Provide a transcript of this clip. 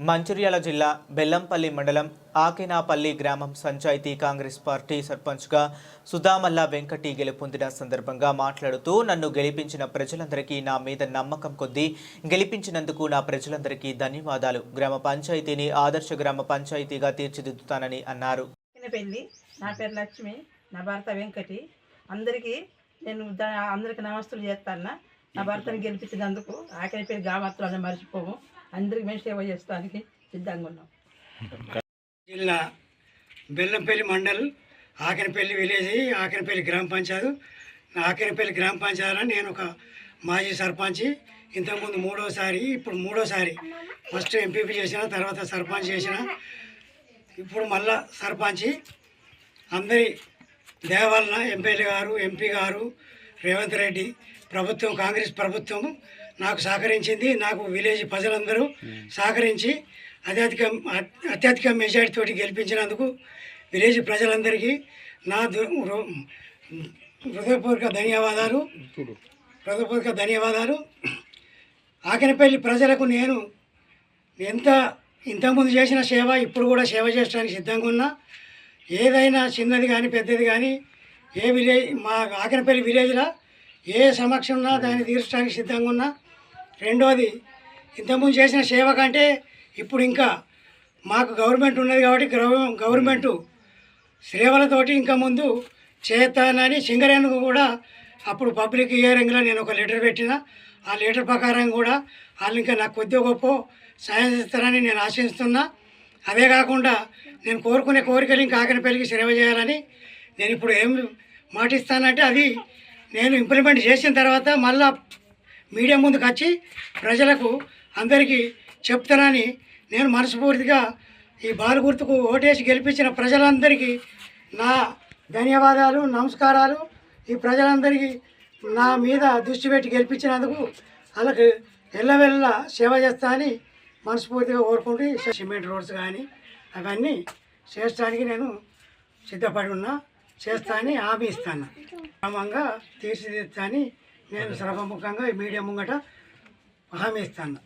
మంచిర్యాల జిల్లా బెల్లంపల్లి మండలం ఆకినాపల్లి గ్రామం పంచాయతీ కాంగ్రెస్ పార్టీ సర్పంచ్గా సుధామల్ల వెంకటి గెలుపొందిన సందర్భంగా మాట్లాడుతూ నన్ను గెలిపించిన ప్రజలందరికీ నా మీద నమ్మకం కొద్దీ గెలిపించినందుకు నా ప్రజలందరికీ ధన్యవాదాలు. గ్రామ పంచాయతీని ఆదర్శ గ్రామ పంచాయతీగా తీర్చిదిద్దుతానని అన్నారు. నా పేరు లక్ష్మి. నా భర్త వెంకటి. అందరికీ నేను ద- అందరికీ నమస్తులు చేస్తాను నా భర్తను గెలిపించినందుకు ఆఖరి పేరు గామాత్రాన్ని మర్చిపోము. అందరికి మేము సేవ చేస్తానికి సిద్ధంగా ఉన్నాం. జిల్లా బెల్లంపల్లి మండల్ ఆకినపల్లి విలేజ్ ఆకినపల్లి గ్రామ పంచాయత్. నా ఆకినపల్లి గ్రామ పంచాయతీలో నేను ఒక మాజీ సర్పంచ్. ఇంతకుముందు మూడోసారి ఇప్పుడు మూడోసారి ఫస్ట్ ఎంపీపీ చేసిన తర్వాత సర్పంచ్ చేసిన. ఇప్పుడు మళ్ళా సర్పంచ్. అందరి దేవాలన ఎంపీఎల్ గారు ఎంపీ గారు రేవంత్ రెడ్డి ప్రభుత్వం కాంగ్రెస్ ప్రభుత్వం నాకు సహకరించింది. నాకు విలేజ్ ప్రజలందరూ సహకరించి అత్యధిక అత్యధిక మెజార్టీ తోటి గెలిపించినందుకు విలేజ్ ప్రజలందరికీ నా హృదయపూర్వక ధన్యవాదాలు. హృదయపూర్వక ధన్యవాదాలు. ఆకినపల్లి ప్రజలకు నేను ఎంత ఇంతకుముందు చేసిన సేవ ఇప్పుడు కూడా సేవ చేయడానికి సిద్ధంగా ఉన్నా. ఏదైనా చిన్నది కానీ పెద్దది కానీ ఏ విలేజ్ మా ఆకినపల్లి విలేజ్లో ఏ సమక్షం ఉన్నా దాన్ని తీర్చడానికి సిద్ధంగా ఉన్నా. రెండోది ఇంతకుముందు చేసిన సేవ కంటే ఇప్పుడు ఇంకా మాకు గవర్నమెంట్ ఉన్నది కాబట్టి గవ- గవర్నమెంటు సేవలతోటి ఇంకా ముందు చేస్తానని సింగరేణుకు కూడా అప్పుడు పబ్లిక్ హియరింగ్లో నేను ఒక లెటర్ పెట్టిన. ఆ లెటర్ ప్రకారం కూడా వాళ్ళు ఇంకా నాకు కొద్దిగా గొప్ప సాయం చేస్తారని నేను ఆశిస్తున్నా. అదే కాకుండా నేను కోరుకునే కోరికలు ఇంకా ఆకలిపల్లికి సేవ చేయాలని నేను ఇప్పుడు ఏం మాటిస్తానంటే అది నేను ఇంప్లిమెంట్ చేసిన తర్వాత మళ్ళా మీడియా ముందుకు వచ్చి ప్రజలకు అందరికీ చెప్తానని నేను మనస్ఫూర్తిగా ఈ బాలు గుర్తుకు ఓటేసి గెలిపించిన ప్రజలందరికీ నా ధన్యవాదాలు నమస్కారాలు. ఈ ప్రజలందరికీ నా మీద దృష్టి పెట్టి గెలిపించినందుకు వాళ్ళకి ఎల్లవెల్ల సేవ చేస్తా అని మనస్ఫూర్తిగా కోరుకుంటూ సిమెంట్ రోడ్స్ కానీ అవన్నీ చేయడానికి నేను సిద్ధపడి ఉన్నా. చేస్తానని హామీ ఇస్తాను. క్రమంగా తీర్చిదిద్దా అని నేను శ్రమముఖంగా మీడియా ముంగట హామీ ఇస్తాను.